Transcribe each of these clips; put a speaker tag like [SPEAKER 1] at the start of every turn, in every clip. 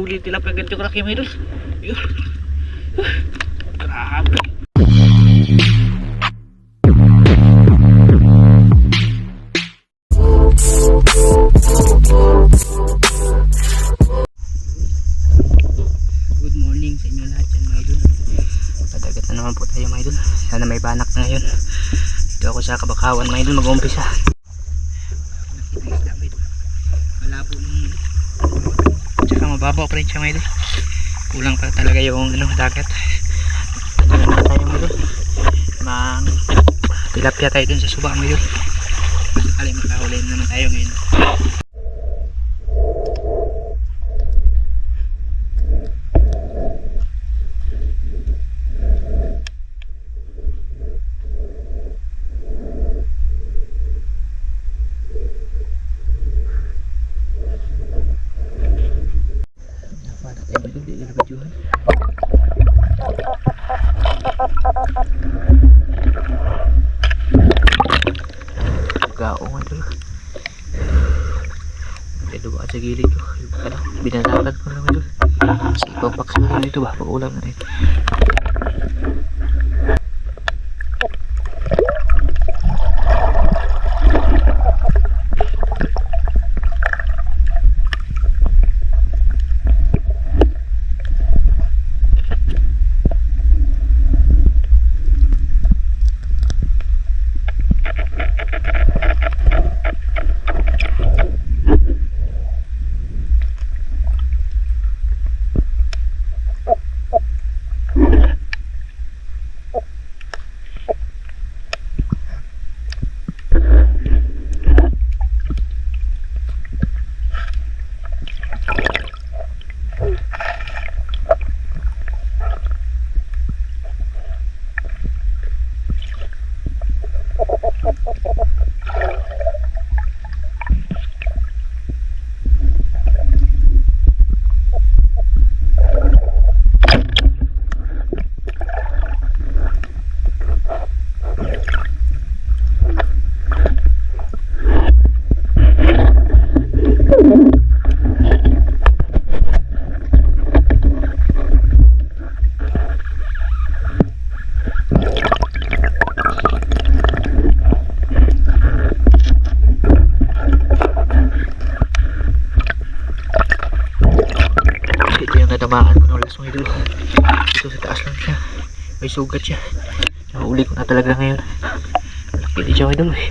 [SPEAKER 1] huli tilapia ganito kalaki mga idol. Yun. Grabe. Good morning sa inyo lahat yan mga idol. Padagat na naman po tayo mga idol. Sana may banak na ngayon. Dito ako sa kabakawan mga idol mag-uumpisa. Nakita isda mga idol. Malabo nung Tsaka mababaw pa rin siya mga. Kulang pa talaga yung ano, dagat. Ano na tayo mga idol. Mang tilapia tayo dun sa suba mga idol. Makahuli naman tayo ngayon. Paano tayo mga idol? Di na videohan. Gao nga idol. May dumaan sa gilid ko. Ano, binanatan ko lang idol. Kasi ipapaksulo na ito ba? Pag-ulam na ito. Ito yung natamaan ko ng last mga idol. Dito sa taas lang siya. May sugat siya. Nahuli ko na talaga ngayon. Laki siya mga idol eh.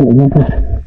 [SPEAKER 1] Gracias.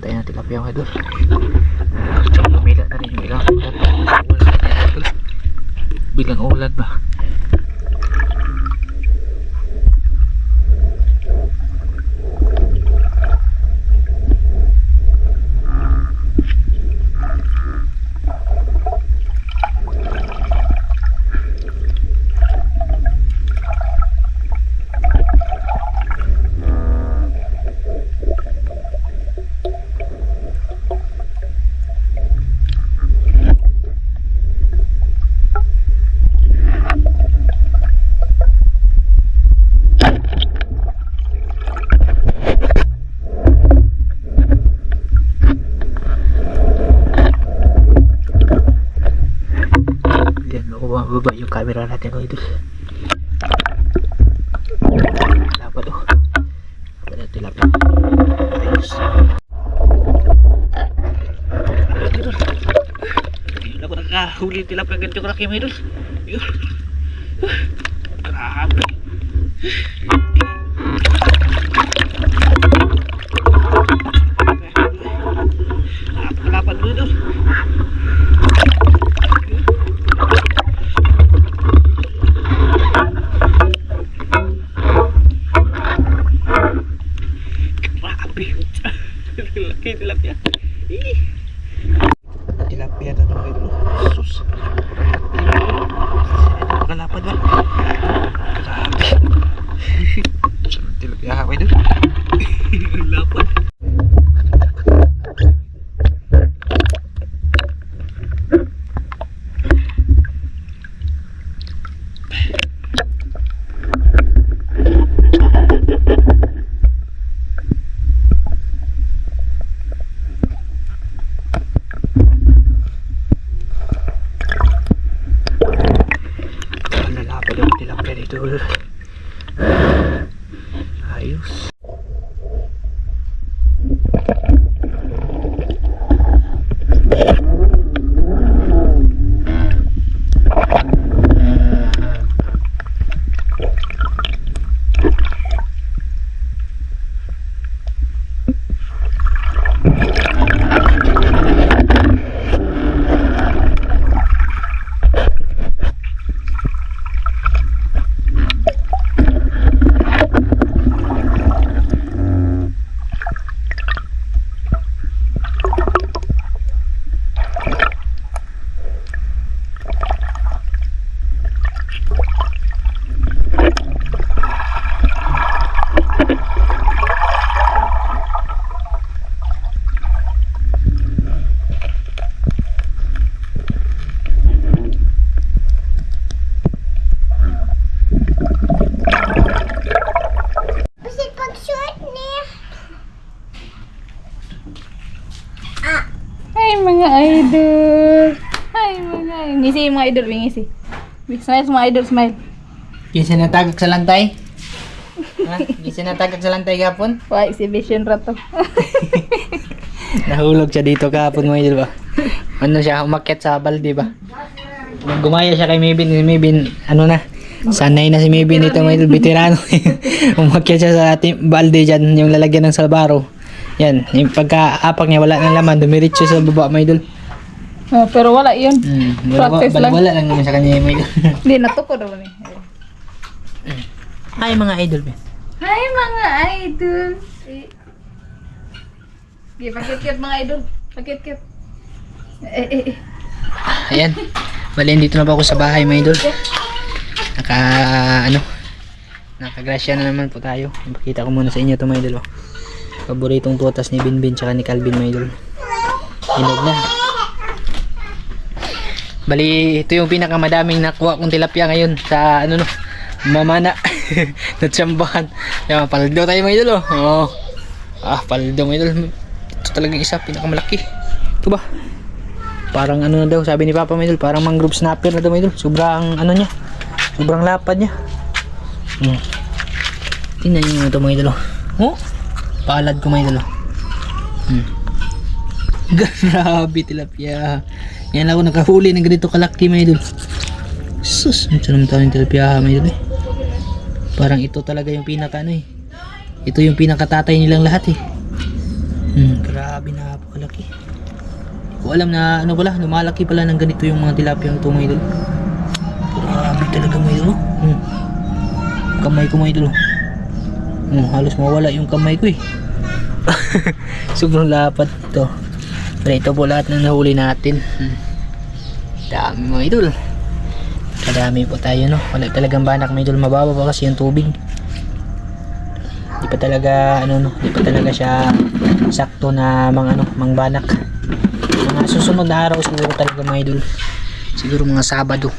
[SPEAKER 1] Huli tayo ng tilapia mga idol. Pumila na rin yung ilang. Bilang ulan ba? camera natin mga idol. Dapat oh. Dapat na tilapia ayos. Ayun ako nakahuli tilapia ganito ko na kayo mga idol. Ayun tilapia.
[SPEAKER 2] mga idol, wingi si. Big smile sa idol, smile.
[SPEAKER 1] Kinsa na tagak sa lantay? ha? Kinsa na tagak sa lantay gapon?
[SPEAKER 2] Wa exhibition ra to.
[SPEAKER 1] Nahulog siya dito kahapon mga idol ba? Ano siya, umakyat sa abal, di ba? Gumaya siya kay Mabin, si Mabin, ano na, Sanay na si Mabin dito mga idol, veterano. umakyat siya sa ating balde dyan, yung lalagyan ng salbaro. Yan, yung pagka-apak niya, wala ng laman, dumiritso sa baba mga idol.
[SPEAKER 2] Oh, pero wala yun.
[SPEAKER 1] Hmm, wala,
[SPEAKER 2] Practice
[SPEAKER 1] wala,
[SPEAKER 2] lang.
[SPEAKER 1] wala lang naman sa kanya, idol.
[SPEAKER 2] Hindi, natuko daw ni.
[SPEAKER 1] Ay, mga idol, be.
[SPEAKER 2] Hi mga idol! Sige, pakit-kit mga idol. Pakit-kit. Eh, eh, eh.
[SPEAKER 1] Ayan. Bali, dito na ba ako sa bahay, mga idol? Naka, ano, nakagrasya na naman po tayo. Ipakita ko muna sa inyo ito, mga idol. oh. Paboritong tutas ni Binbin tsaka ni Calvin, mga idol. Hinog na. Bali, ito yung pinakamadaming nakuha kong tilapia ngayon sa, ano no, mamana. Natsambahan. Yan, paldo tayo, mga idol, oh. oh. Ah, paldo, mga idol. Ito talagang isa, pinakamalaki. Ito ba? Parang ano na daw, sabi ni Papa Medul, parang mangrove snapper na daw Medul. Sobrang ano niya, sobrang lapad niya. Hmm. Tingnan niyo ito mga idol. Oh, palad ko mga idol. Hmm. Grabe tilapia. Yan lang ako nakahuli ng ganito kalaki mga idol. Sus, ang naman tayo ng tilapia mga idol eh. Parang ito talaga yung pinaka ano eh. Ito yung pinakatatay nilang lahat eh. Hmm, grabe napakalaki. Hindi ko alam na ano pala, lumalaki pala ng ganito yung mga tilapia ito mga idol. Grabe talaga mga idol. oh. Hmm. Kamay ko mga idol. oh. Hmm, halos mawala yung kamay ko eh. Sobrang lapad ito. Pero ito po lahat ng nahuli natin. Hmm. Dami mga idol. Kadami po tayo no. Wala talagang banak mga idol. Mababa pa kasi yung tubig. Di pa talaga ano no, di pa talaga siya sakto na mga ano, mang banak mga susunod na araw siguro talaga mga idol siguro mga Sabado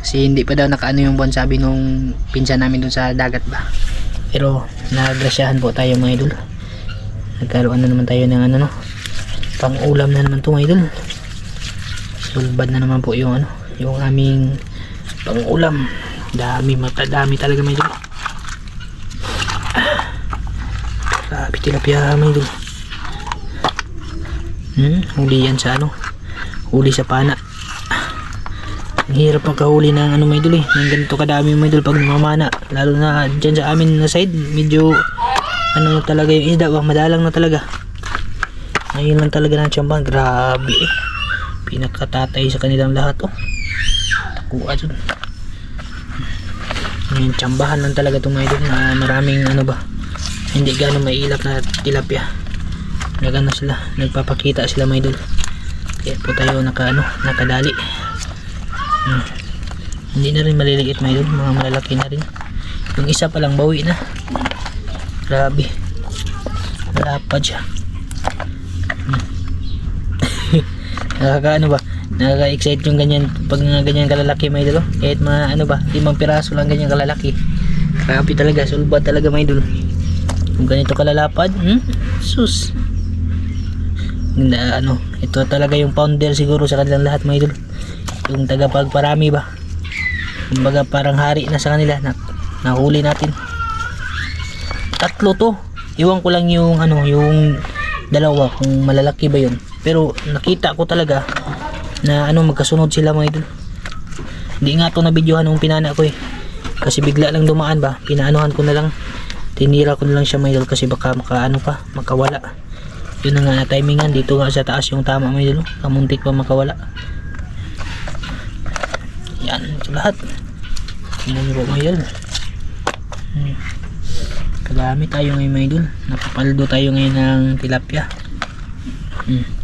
[SPEAKER 1] kasi hindi pa daw nakaano yung buwan sabi nung pinsan namin dun sa dagat ba pero nagrasyahan po tayo mga idol nagkaroon na naman tayo ng ano no pang ulam na naman to mga idol sulbad na naman po yung ano yung aming pang ulam dami mata dami talaga mga idol grabe tilapia mga idol Hmm, huli yan sa ano? Huli sa pana. Ang hirap makahuli ng ano may idol eh. Ng ganito kadami may idol pag namamana. Lalo na dyan sa amin na side, medyo ano talaga yung isda. Wag madalang na talaga. Ngayon lang talaga ng tiyambahan. Grabe. Pinakatatay sa kanilang lahat oh. Takuha dun. Ngayon tiyambahan lang talaga itong mga na maraming ano ba. Hindi gano'ng mailap na tilapia nagano sila nagpapakita sila mga idol kaya po tayo naka ano nakadali hmm. hindi na rin maliliit mga idol mga malalaki na rin yung isa palang bawi na grabe siya hmm. Nakaka ano ba? Nakaka excite yung ganyan. Pag nga ganyan kalalaki mga idol oh. kahit mga ano ba limang piraso lang ganyan kalalaki. Grabe talaga sulbat talaga mga idol. Kung ganito kalalapad hmm? sus. Na ano ito talaga yung founder siguro sa kanilang lahat mga idol. Yung tagapagparami ba? Kumbaga parang hari na sa kanila na, nahuli natin. Tatlo to. Iwan ko lang yung ano yung dalawa kung malalaki ba yun pero nakita ko talaga na ano magkasunod sila mga idol. Hindi nga to na videohan nung pinana ko eh. Kasi bigla lang dumaan ba? Pinaanuhan ko na lang. Tinira ko na lang siya mga idol kasi baka makaano pa makawala. Yun na nga na timingan. Dito nga sa taas yung tama may dulo kamuntik pa makawala. Yan ito lahat. Po mga idol. Hmm. tayo ngayon mga idol. Napapaldo tayo ngayon ng tilapia. Hmm.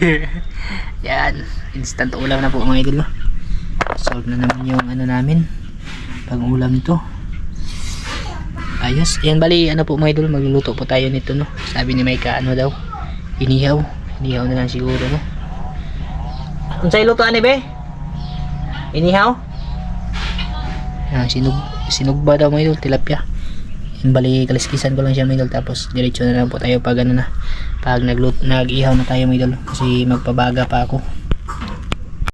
[SPEAKER 1] yan. Instant ulam na po mga idol. Solve na naman yung ano namin. Pag ulam to. Ayos. Yan bali ano po mga idol magluluto po tayo nito no? Sabi ni Maika ano daw? Inihaw. Inihaw na lang siguro no? Unsay luto ani be? Inihaw? Yan sinug sinugba daw mga idol tilapia bali kaliskisan ko lang siya idol tapos diretso na lang po tayo pag ano na pag naglut nag-ihaw na tayo idol kasi magpabaga pa ako